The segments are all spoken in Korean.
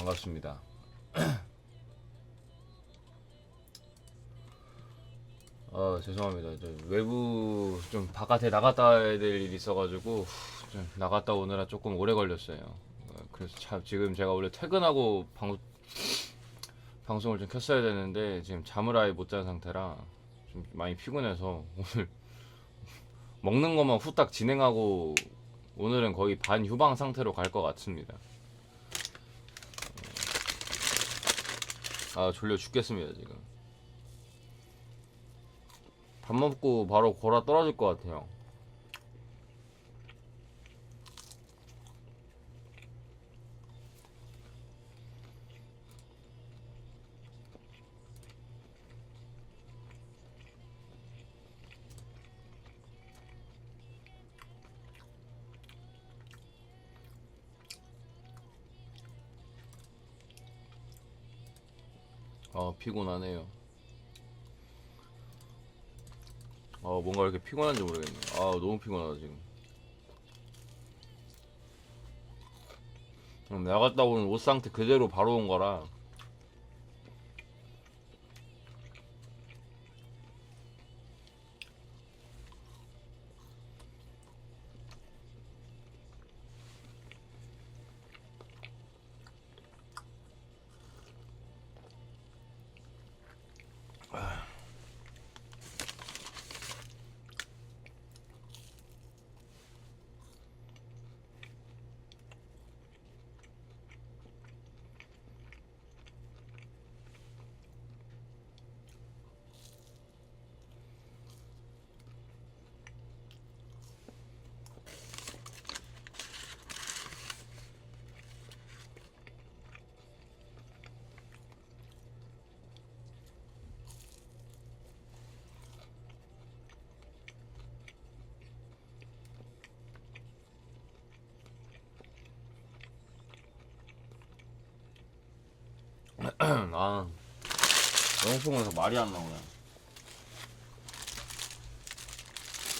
반갑습니다. 아 죄송합니다. 저 외부 좀 바깥에 나갔다 와야 될 일이 있어가지고 좀 나갔다 오느라 조금 오래 걸렸어요. 어, 그래서 참 지금 제가 원래 퇴근하고 방 방송을 좀 켰어야 되는데 지금 잠을 아예 못 잔 상태라 좀 많이 피곤해서 오늘 먹는 것만 후딱 진행하고 오늘은 거의 반 휴방 상태로 갈 것 같습니다. 아 졸려 죽겠습니다 지금. 밥 먹고 바로 골아 떨어질 것 같아요. 아 피곤하네요. 아 뭔가 이렇게 피곤한지 모르겠네. 아 너무 피곤하다 지금. 음, 나갔다 오는 옷 상태 그대로 바로 온 거라. Uh. 아 너무 피곤해서 말이 안 나오네.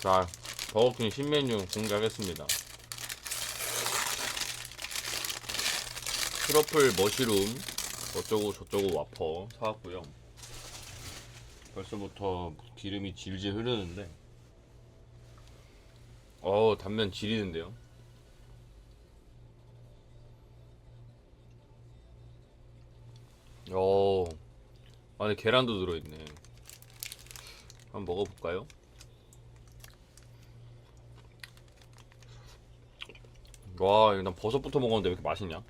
자 버거킹 신메뉴 공개하겠습니다. 트러플 머시룸 어쩌고 저쩌고 와퍼 사왔고요. 벌써부터 기름이 질질 흐르는데 어 단면 지리는데요. 오, 안에 계란도 들어있네. 한번 먹어볼까요? 와, 난 버섯부터 먹었는데 왜 이렇게 맛있냐?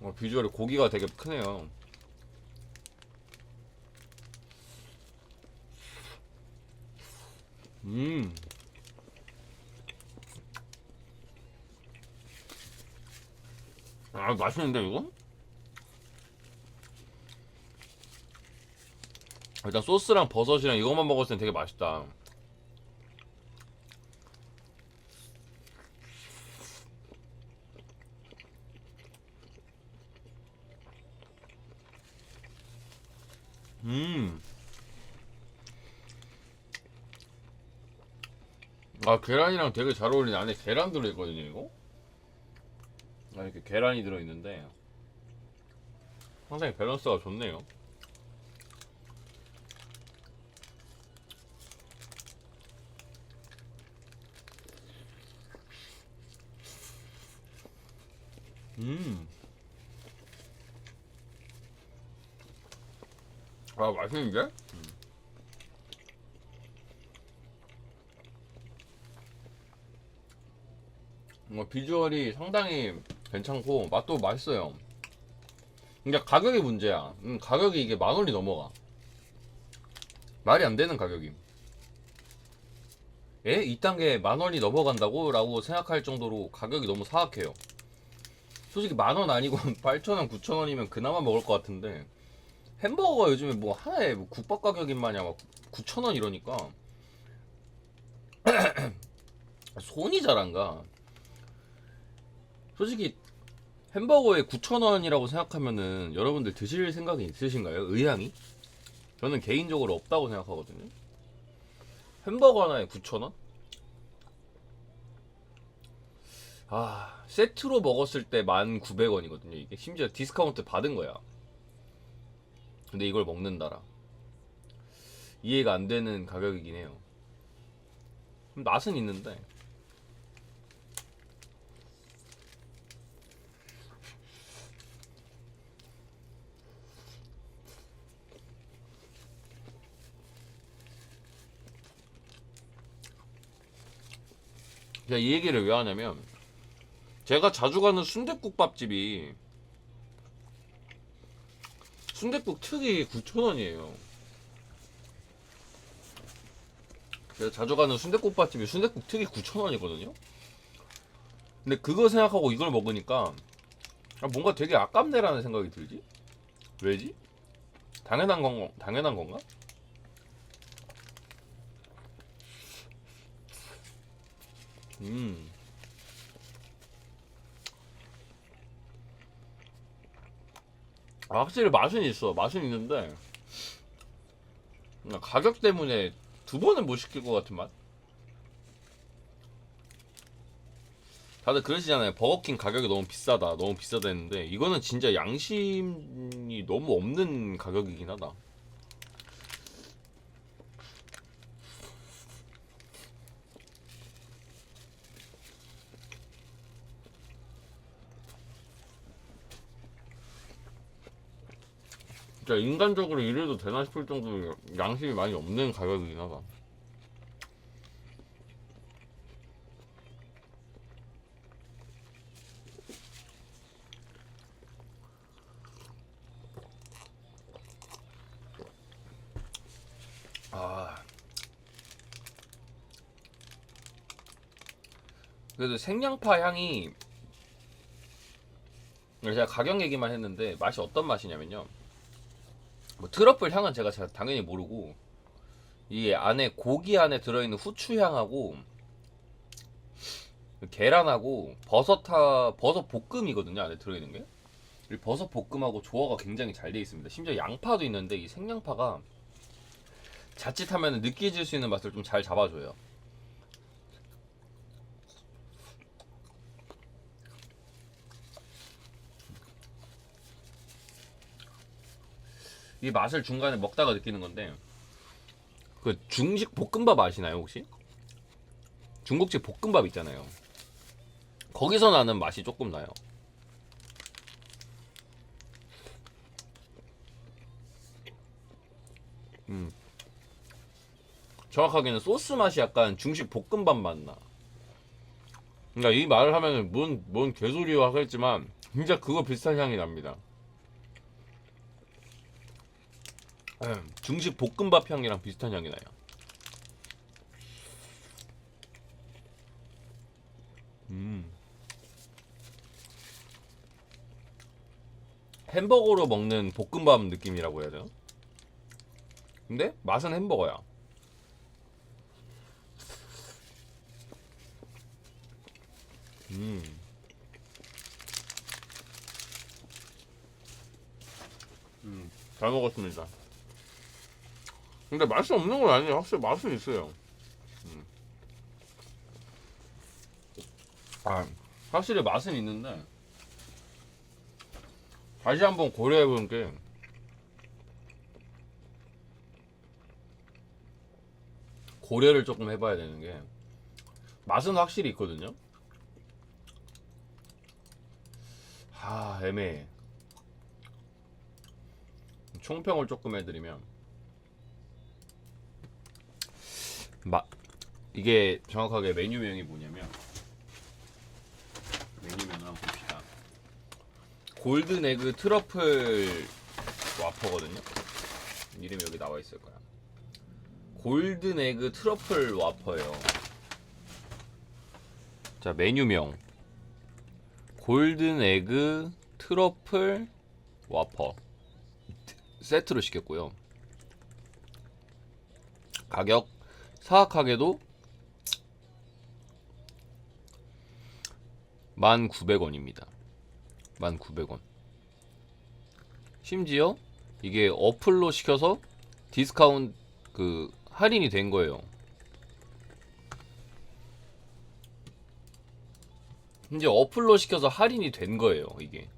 어, 비주얼이 고기가 되게 크네요. 음. 아 맛있는데 이거? 일단 소스랑 버섯이랑 이것만 먹었을 땐 되게 맛있다. 음. 아 계란이랑 되게 잘 어울리네. 안에 계란 들어있거든요 이거. 아, 이렇게 계란이 들어있는데 상당히 밸런스가 좋네요. 음. 아, 맛있는데? 음. 뭐 비주얼이 상당히 괜찮고 맛도 맛있어요. 그러니까 가격이 문제야. 음, 가격이 이게 만 원이 넘어가. 말이 안 되는 가격임. 예? 이딴 게만 원이 넘어간다고? 라고 생각할 정도로 가격이 너무 사악해요. 솔직히 만 원 아니고 8천 원, 9천 원이면 그나마 먹을 것 같은데 햄버거가 요즘에 뭐 하나에 뭐 국밥 가격인 마냥 막 9천 원 이러니까 손이 잘 안 가. 솔직히 햄버거에 9,000원이라고 생각하면은 여러분들 드실 생각이 있으신가요? 의향이? 저는 개인적으로 없다고 생각하거든요. 햄버거 하나에 9,000원? 아 세트로 먹었을 때 1,900원이거든요 이게 심지어 디스카운트 받은 거야 근데 이걸 먹는다라 이해가 안 되는 가격이긴 해요 맛은 있는데 제가 이 얘기를 왜 하냐면 제가 자주 가는 순댓국밥집이 순댓국 특이 9,000원이에요. 제가 자주 가는 순댓국밥집이 순댓국 특이 9,000원이거든요. 근데 그거 생각하고 이걸 먹으니까 아, 뭔가 되게 아깝네라는 생각이 들지? 왜지? 당연한 건 당연한 건가? 음. 아, 확실히 맛은 있어. 맛은 있는데 그냥 가격 때문에 두 번은 못 시킬 것 같은 맛. 다들 그러시잖아요. 버거킹 가격이 너무 비싸다. 너무 비싸다 했는데 이거는 진짜 양심이 너무 없는 가격이긴 하다. 진짜 인간적으로 이래도 되나 싶을 정도로 양심이 많이 없는 가격이긴 하다. 아. 그래도 생양파 향이 제가 가격 얘기만 했는데 맛이 어떤 맛이냐면요. 뭐 트러플 향은 제가 잘 당연히 모르고 이 안에 고기 안에 들어있는 후추 향하고 계란하고 버섯하 버섯 볶음이거든요 안에 들어있는 게. 이 버섯 볶음하고 조화가 굉장히 잘 돼 있습니다. 심지어 양파도 있는데 이 생양파가 자칫하면 느끼해질 수 있는 맛을 좀 잘 잡아줘요. 이 맛을 중간에 먹다가 느끼는 건데 그 중식 볶음밥 아시나요 혹시? 중국집 볶음밥 있잖아요. 거기서 나는 맛이 조금 나요. 음. 정확하게는 소스 맛이 약간 중식 볶음밥 맛 나. 그러니까 이 말을 하면은 뭔, 뭔 개소리와 하겠지만 진짜 그거 비슷한 향이 납니다. 음, 중식 볶음밥 향이랑 비슷한 향이 나요. 음. 햄버거로 먹는 볶음밥 느낌이라고 해야 되나? 근데 맛은 햄버거야. 음. 음, 잘 먹었습니다. 근데 맛이 없는 건 아니에요. 확실히 맛은 있어요. 음. 아, 확실히 맛은 있는데 다시 한번 고려해 보는 게 고려를 조금 해봐야 되는 게 맛은 확실히 있거든요. 아 애매해. 총평을 조금 해드리면 마 이게 정확하게 메뉴명이 뭐냐면 메뉴명 한번 봅시다. 골든 에그 트러플 와퍼거든요. 이름이 여기 나와 있을 거야. 골든 에그 트러플 와퍼예요. 자 메뉴명 골든 에그 트러플 와퍼 세트로 시켰고요. 가격 사악하게도 1,900원입니다. 1,900원. 심지어 이게 어플로 시켜서 디스카운트 그 할인이 된 거예요. 이제 어플로 시켜서 할인이 된 거예요, 이게.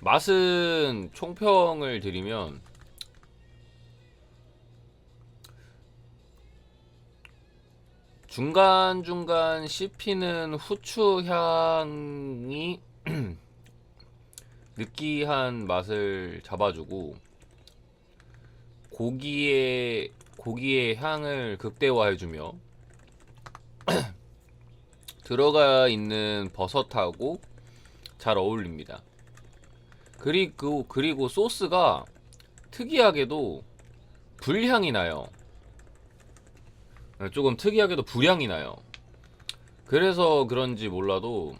맛은 총평을 드리면 중간중간 씹히는 후추 향이 느끼한 맛을 잡아주고 고기의 고기의 향을 극대화해주며 들어가 있는 버섯하고 잘 어울립니다. 그리고 그리고 소스가 특이하게도 불향이 나요. 조금 특이하게도 불향이 나요. 그래서 그런지 몰라도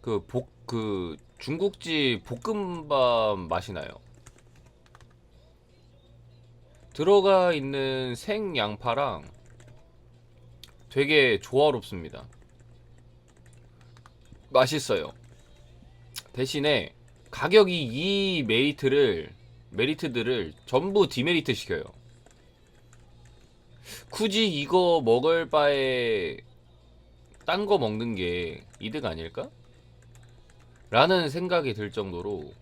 그볶그 중국집 볶음밥 맛이 나요. 들어가 있는 생 양파랑 되게 조화롭습니다. 맛있어요. 대신에 가격이 이 메리트를 메리트들을 전부 디메리트 시켜요. 굳이 이거 먹을 바에 딴 거 먹는 게 이득 아닐까? 라는 생각이 들 정도로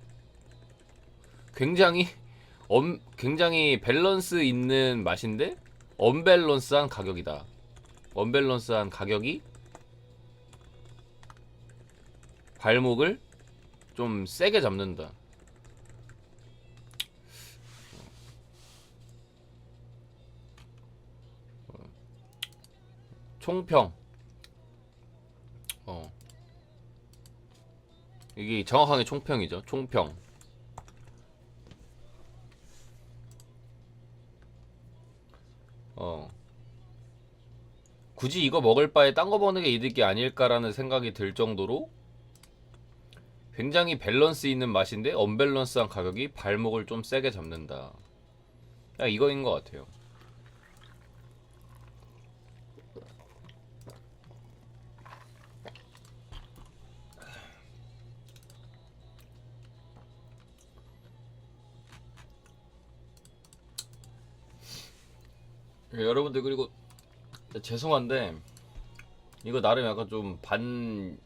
굉장히 엄, 굉장히 밸런스 있는 맛인데 언밸런스한 가격이다. 언밸런스한 가격이 발목을 좀 세게 잡는다. 총평. 어. 이게 정확하게 총평이죠. 총평. 어. 굳이 이거 먹을 바에 딴거 먹는 게 이득이 아닐까라는 생각이 들 정도로 굉장히 밸런스 있는 맛인데 언밸런스한 가격이 발목을 좀 세게 잡는다. 야, 이거인 것 같아요. 여러분들 그리고 죄송한데 이거 나름 약간 좀 반